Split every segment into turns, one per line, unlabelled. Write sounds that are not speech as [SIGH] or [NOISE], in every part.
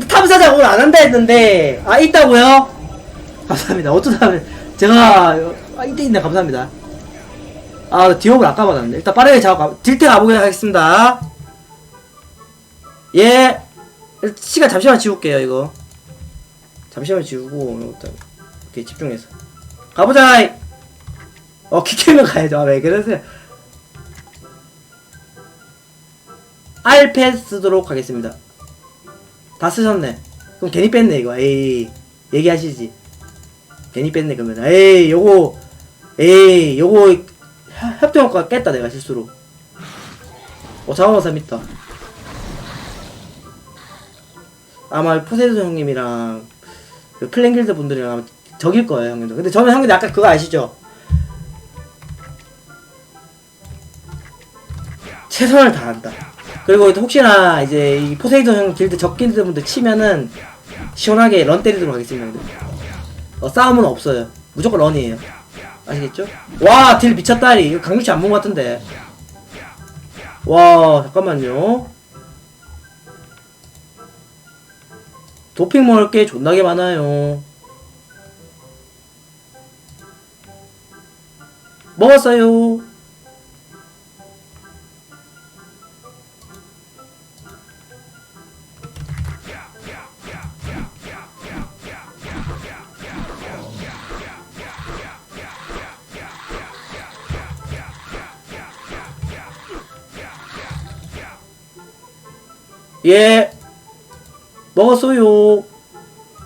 탐사장 오늘 안 한다 했는데 아 있다고요? 감사합니다. 어쩌다 제가 아 이때 있네 감사합니다. 아 디옵을 아까 받았네. 일단 빠르게 작업 딜테 가보도록 하겠습니다. 예. 시간 잠시만 지울게요 이거. 잠시만 지우고 이렇게 집중해서 가보자. 어 키키면 가야죠. 아, 왜 그러세요? 알패 쓰도록 하겠습니다. 다 쓰셨네. 그럼 괜히 뺐네 이거. 에이 얘기하시지. 괜히 뺐네 그러면. 에이 요거 에이 요거 협- 협정 효과 깼다 내가 실수로. 어 장원사 믿다. 아마 포세이돈 형님이랑 그 플랭길드 분들이랑 아마 적일 거예요 형님들. 근데 저는 형님 아까 그거 아시죠? 최선을 다한다. 그리고 혹시나 이제 이 포세이돈 형 길드 적 길드 분들 치면은 시원하게 런 때리도록 하겠습니다. 어, 싸움은 없어요. 무조건 런이에요. 아시겠죠? 와, 딜 미쳤다리. 이거 강유치 안 본 것 같은데. 와, 잠깐만요. 도핑 먹을 게 존나게 많아요. 먹었어요. 예. 먹었어요.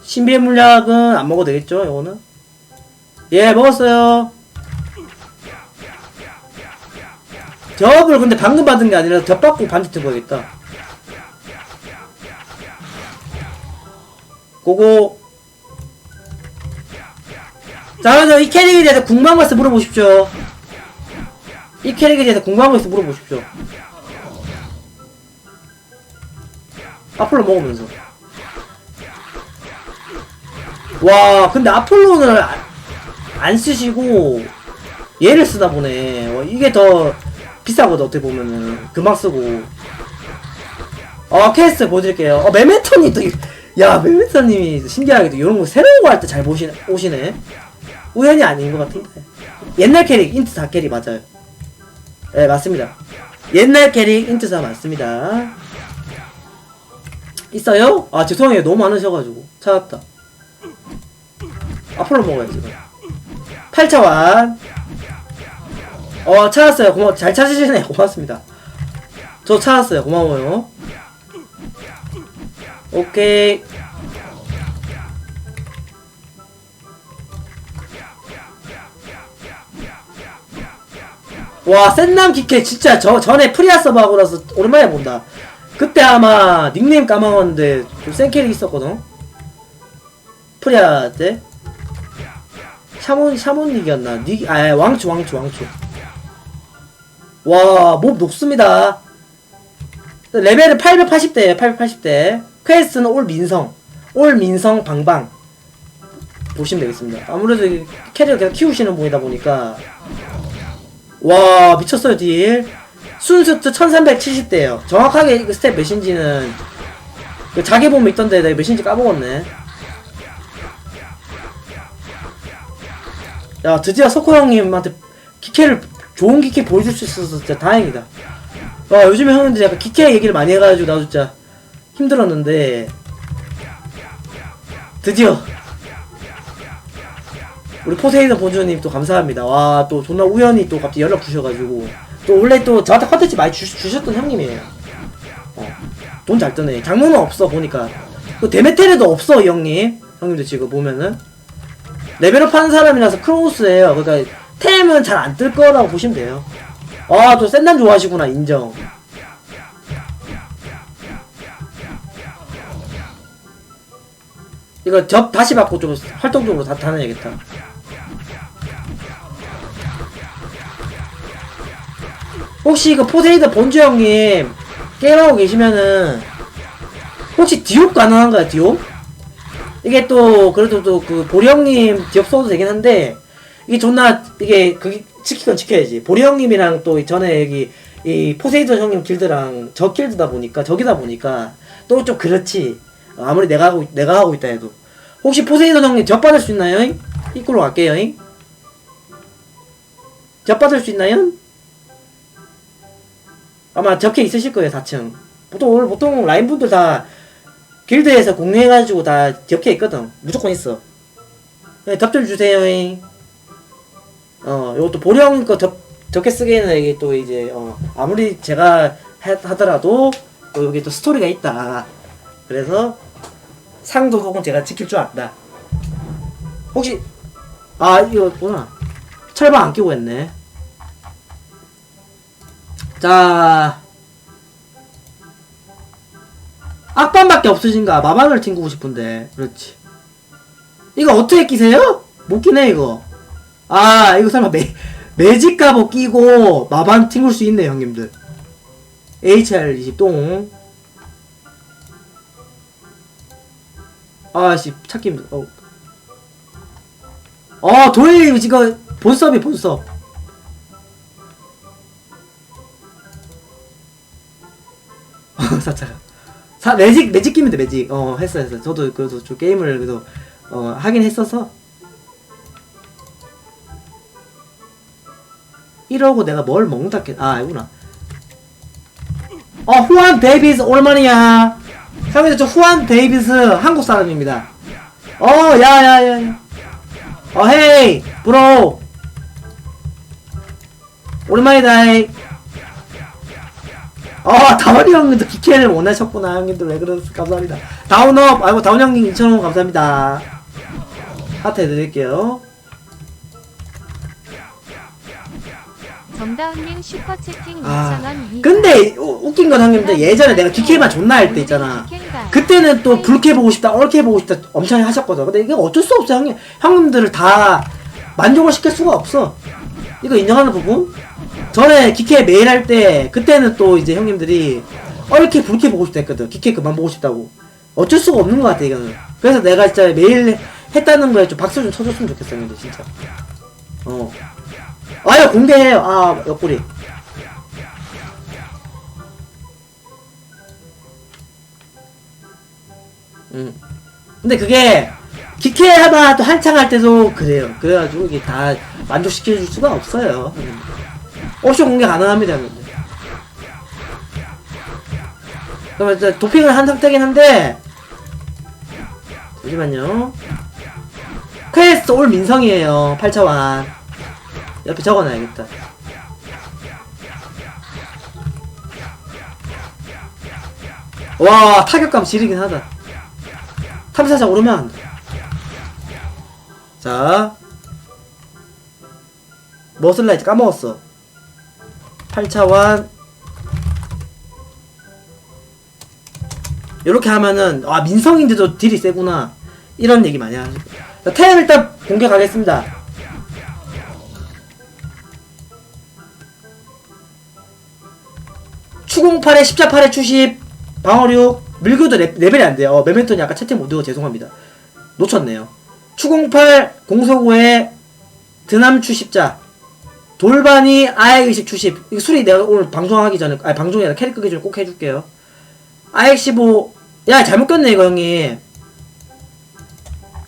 신비의 물약은 안 먹어도 되겠죠, 이거는? 예, 먹었어요. 접을 근데 방금 받은 게 아니라 접 받고 반지 뜯어야겠다. 고고. 자, 그래서 이 캐릭에 대해서 궁금한 거 있어 물어보십시오. 이 캐릭에 대해서 궁금한 거 있어 물어보십시오. 아폴로 먹으면서. 와, 근데 아폴로는 안, 안 쓰시고 얘를 쓰다 보네. 와, 이게 더 비싸거든 어떻게 보면은 금방 쓰고. 어 케이스 보여드릴게요. 어 메메토님 또, 이- 야 메메토님이 신기하게도 이런 거 새로운 거 할 때 잘 보시네 오시네. 우연이 아닌 것 같은데. 옛날 캐릭 인트 4 캐릭 맞아요. 네 맞습니다. 옛날 캐릭 인트 4 맞습니다. 있어요? 아 죄송해요. 너무 많으셔가지고. 찾았다. 앞으로 먹어야지 이거 8차완. 어 찾았어요. 고마 잘 찾으시네. [LAUGHS] 고맙습니다. 저 찾았어요. 고마워요. 오케이. 와 센남 키케 진짜 저 전에 프리아 서버 하고 나서 오랜만에 본다 그때 아마 닉네임 까먹었는데 좀센 캐릭 있었거든? 프리아 때? 샤몬 샤몬닉이었나? 닉 아 왕추 왕추 왕추 와몹 높습니다. 레벨은 880대에요 880대. 퀘스트는 올 민성 올 민성 방방. 보시면 되겠습니다. 아무래도 이 캐릭을 계속 키우시는 분이다 보니까. 와 미쳤어요 딜 순수트 1370대요. 정확하게 그 스텝 몇인지는 그 자기 보면 있던데 내가 몇인지 까먹었네. 야 드디어 석호 형님한테 키케를 좋은 키케 보여줄 수 있어서 진짜 다행이다. 와 요즘에 형님들 약간 키케 얘기를 많이 해가지고 나도 진짜 힘들었는데 드디어 우리 포세이돈 본주님 또 감사합니다. 와, 또 존나 우연히 또 갑자기 연락 주셔가지고. 또 원래 또 저한테 컨텐츠 많이 주, 주셨던 형님이에요. 어, 돈 잘 뜨네. 장르는 없어, 보니까. 그 데메테르도 없어, 이 형님. 형님들 지금 보면은. 레벨업 하는 사람이라서 크로스예요. 그러니까 템은 잘 안 뜰 거라고 보시면 돼요. 아, 또 센남 좋아하시구나, 인정. 이거 접 다시 받고 좀 활동적으로 다 다녀야겠다. 혹시 그 포세이드 본주 형님 게임하고 계시면은 혹시 디옵 가능한가요 디옵? 이게 또 그래도 또 그 보리 형님 디옵 써도 되긴 한데 이게 존나 이게 그게 지키건 지켜야지 보리 형님이랑 또 전에 여기 이 포세이돈 형님 길드랑 저 길드다 보니까 저기다 보니까 또 좀 그렇지 아무리 내가 하고 내가 하고 있다 해도 혹시 포세이돈 형님 접 받을 수 있나요? 이끌로 갈게요. 접 받을 수 있나요? 아마 적혀 있으실 거예요 4층. 보통 오늘 보통 라인 분들 다 길드에서 공유해가지고 다 적혀 있거든. 무조건 있어. 네, 덮좀 주세요. 어, 요것도 보령 거 적, 적게 쓰기에는 이게 또 이제, 어, 아무리 제가 하, 하더라도, 또 여기 또 스토리가 있다. 그래서, 상도 혹은 제가 지킬 줄 안다. 혹시, 아, 이거, 구나. 철방 안 끼고 했네. 자, 악반밖에 없으신가? 마반을 튕기고 싶은데. 그렇지. 이거 어떻게 끼세요? 못 끼네, 이거. 아, 이거 설마 매, 매직 갑옷 끼고 마반 튕길 수 있네, 형님들. HR20 똥. 아씨, 찾기 힘들, 어. 어, 도일, 지금, 본섭이 본섭. 사차가. 사, 매직, 매직 돼, 매직. 어, 했어, 했어. 저도 그래도 저 게임을 그래도, 어, 하긴 했어서. 이러고 내가 뭘 먹는다 했, 아, 이구나. 어, 후안 데이비스 오랜만이야. 형님, 저 후안 데이비스 한국 사람입니다. 어, 야, 야, 야. 야. 어, 헤이, 브로. 오랜만이다, 헤이. 어, 다원이 형님도 기캐를 원하셨구나. 형님들 왜 그러세요? 감사합니다. 다운업, 아이고, 다운 형님 2,000원 감사합니다. 하트 해드릴게요.
정다운님 슈퍼채팅
아,
2,000원
근데 우- 웃긴 건 형님들 예전에 내가 기캐만 존나 할 때 있잖아. 그때는 또 불캐 보고 싶다, 얼캐 보고 싶다 엄청 하셨거든. 근데 이게 어쩔 수 없어, 형님. 형님들을 다 만족을 시킬 수가 없어. 이거 인정하는 부분? 전에 기캐 매일 할 때, 그때는 또 이제 형님들이 얼캐, 불캐 보고 싶다 했거든. 기캐 그만 보고 싶다고. 어쩔 수가 없는 것 같아, 이거는. 그래서 내가 진짜 매일 했다는 거에 좀 박수 좀 쳐줬으면 좋겠어, 형님들, 진짜. 어. 아유, 공개해요. 아, 옆구리. 음. 근데 그게 기캐 하나 또 한창 할 때도 그래요. 그래가지고 이게 다 만족시킬 수가 없어요. 음. 옵션 공개 가능합니다. 근데. 그러면 이제 도핑을 한 상태긴 한데 잠시만요. 퀘스트 올 민성이에요. 8차완. 옆에 적어놔야겠다. 와 타격감 지르긴 하다. 탐사자 오르면 안 돼. 자. 뭐 쓸라 했지? 까먹었어. 8차원. 이렇게 하면은, 아, 민성인데도 딜이 세구나. 이런 얘기 많이 하죠. 자, 템 일단 공개 가겠습니다. 추공팔에 십자팔에 추십 방어력 밀교도 레, 레벨이 안 돼요. 어, 메멘토니 아까 채팅 못 읽어 죄송합니다. 놓쳤네요. 추공팔 공소구에 드남 추 십자 돌반이 아액의식 추십 이거 수리 내가 오늘 방송하기 전에 아니 방송이 아니라 캐릭 끄기 전에 꼭 해줄게요. 아액 15 야 잘못 꼈네 이거 형님.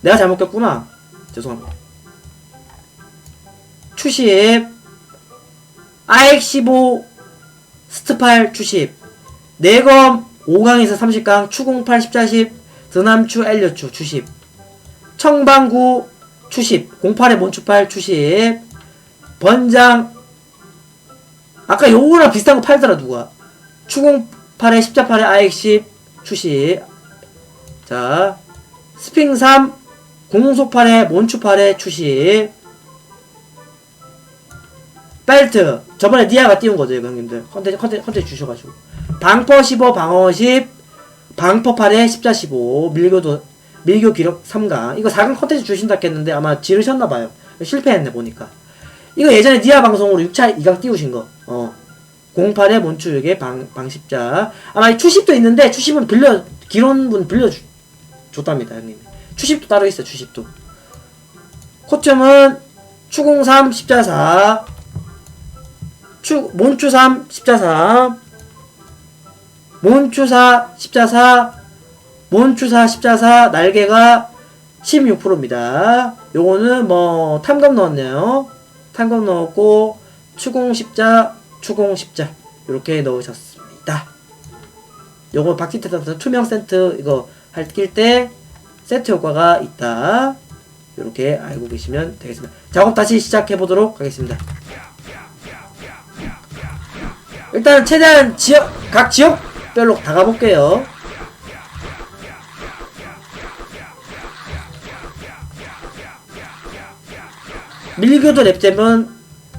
내가 잘못 꼈구나. 죄송합니다. 추십 아액 15 스트팔 추십 내검 5강에서 30강 추공팔 십자십 드남추 엘려추 추십 청방구 추십 08에 몬추팔 추십 번장. 아까 요거랑 비슷한 거 팔더라 누가? 추공팔에 십자팔에 아엑십 추십 자 스핑 3 공소팔에 몬추팔에 추십 벨트. 저번에 니아가 띄운 거죠 이거 형님들. 컨텐츠 컨텐츠 컨텐츠 주셔가지고. 방퍼 15 방어 10 방퍼 8에 십자 15 밀교도 밀교 기록 3강. 이거 4강 컨텐츠 주신다 했는데 아마 지르셨나봐요. 실패했네 보니까 이거 예전에 니아 방송으로 6차 2강 띄우신 거 어. 08에 몬추에게 방, 방십자. 아마 추십도 있는데 추십은 빌려 기론분 빌려 줬답니다 형님. 추십도 따로 있어 추십도. 코점은 추공3 십자사. 추, 몬추3 십자사. 몬추사 십자사. 몬추사 십자사 날개가 16%입니다. 요거는 뭐 탐검 넣었네요. 탐검 넣었고 추공 십자, 추공 십자 이렇게 넣으셨습니다. 요거 박티테타스 투명 센트 이거 할낄 때 세트 효과가 있다. 이렇게 알고 계시면 되겠습니다. 작업 다시 시작해 보도록 하겠습니다. 일단 최대한 지역 각 지역별로 다 가볼게요. 밀교도 랩잼은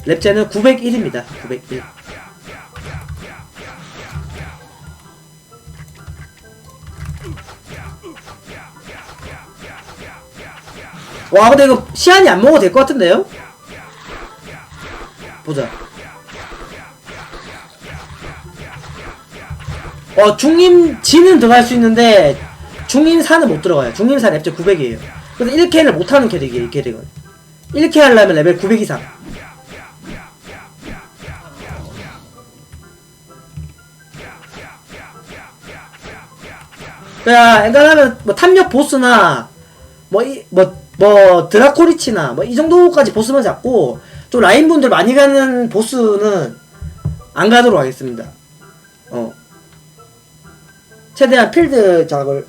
랩잼은 901입니다. 901. 와 근데 이거 시안이 안 먹어도 될 것 같은데요? 보자. 어 중임 지는 들어갈 수 있는데 중임 4는 못 들어가요. 중임 4 랩제 900이에요. 그래서 1K를 못하는 캐릭이에요. 이 캐릭은. 1K 하려면 레벨 900 이상. 야, 엔간하면 뭐 탐력 보스나 뭐이뭐뭐 드라코리치나 뭐 이 정도까지 보스만 잡고 좀 라인 분들 많이 가는 보스는 안 가도록 하겠습니다. 어. 최대한 필드 작을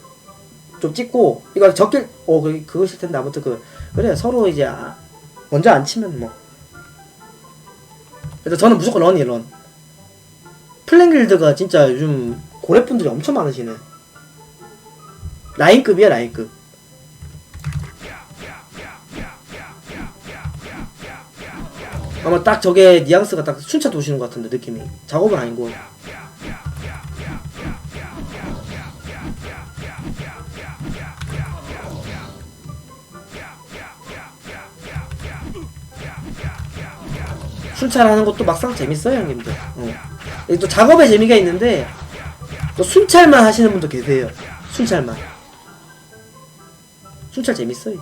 좀 찍고 이거 적길 어 그, 싫 텐데 아무튼 그 그래 서로 이제 아, 먼저 안 치면 뭐. 그래서 저는 무조건 런이 런. 플랜길드가 진짜 요즘 고래분들이 엄청 많으시네. 라인급이야 라인급. 아마 딱 저게 뉘앙스가 딱 순차 도시는 것 같은데 느낌이. 작업은 아니고 순찰하는 것도 막상 재밌어요 형님들. 어. 이게 또 작업에 재미가 있는데 또 순찰만 하시는 분도 계세요. 순찰만. 순찰 재밌어요.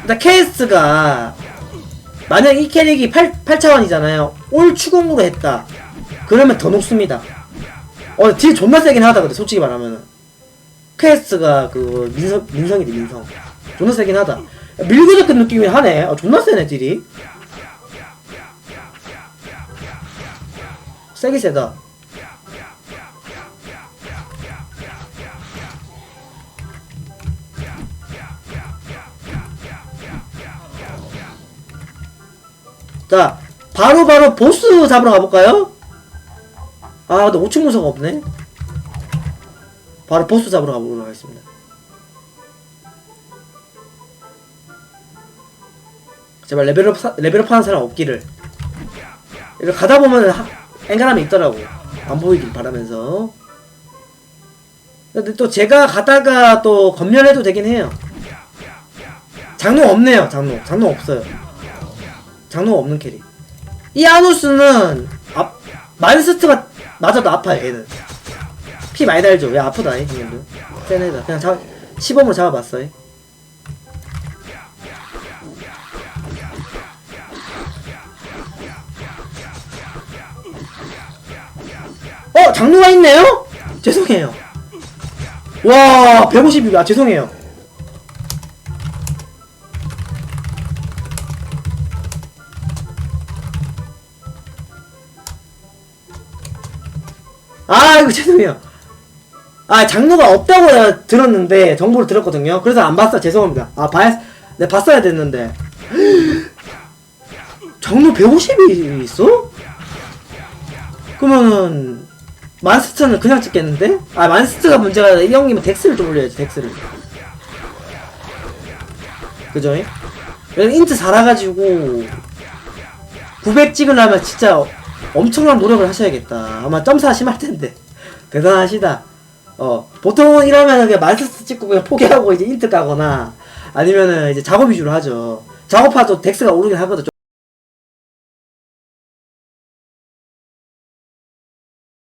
일단 케이스가 만약 이 캐릭이 8, 8차원이잖아요. 올 추궁으로 했다. 그러면 더 높습니다. 어, 딜 존나 세긴 하다 근데 솔직히 말하면은. 퀘스트가 그 민성 민성이지 민성 존나 세긴 하다. 밀고 잡는 느낌이 하네. 어, 존나 세네 딜이. 세게 세다. 자 바로 바로 보스 잡으러 가볼까요? 아 근데 5층 문서가 없네. 바로 보스 잡으러 가보도록 하겠습니다. 제발 레벨업 사, 레벨업 하는 사람 없기를. 이렇게 가다 보면 하, 앵간함이 있더라고. 안 보이길 바라면서. 근데 또 제가 가다가 또 검열해도 되긴 해요. 장로 없네요. 장로. 장로 없어요. 장로 없는 캐릭. 이 아누스는 아, 만스트가 맞아도 아파요. 얘는. 피 많이 달죠. 왜 아프다, 이 형님들. 센 애다. 그냥 잡, 시범으로 잡아봤어. 이. 장로가 있네요? 죄송해요. 와, 150이, 아, 죄송해요. 아, 이거 죄송해요. 아 장르가 없다고 들었는데 정보를 들었거든요. 그래서 안 봤어. 죄송합니다. 아 봐야 내 봤어야 됐는데 [GASPS] 장르 150이 있어? 그러면은 만스터는 그냥 찍겠는데? 아 만스터가 문제가 아니라 이 형님은 덱스를 좀 올려야지 덱스를. 그죠? 왜냐면 인트 살아가지고 900 찍으려면 진짜 엄청난 노력을 하셔야겠다. 아마 점사 심할 텐데 [LAUGHS] 대단하시다. 어, 보통은 이러면은 그냥 만스트 찍고 그냥 포기하고 이제 인트 가거나 아니면은 이제 작업 위주로 하죠. 작업하도 덱스가 오르긴 하거든. 좀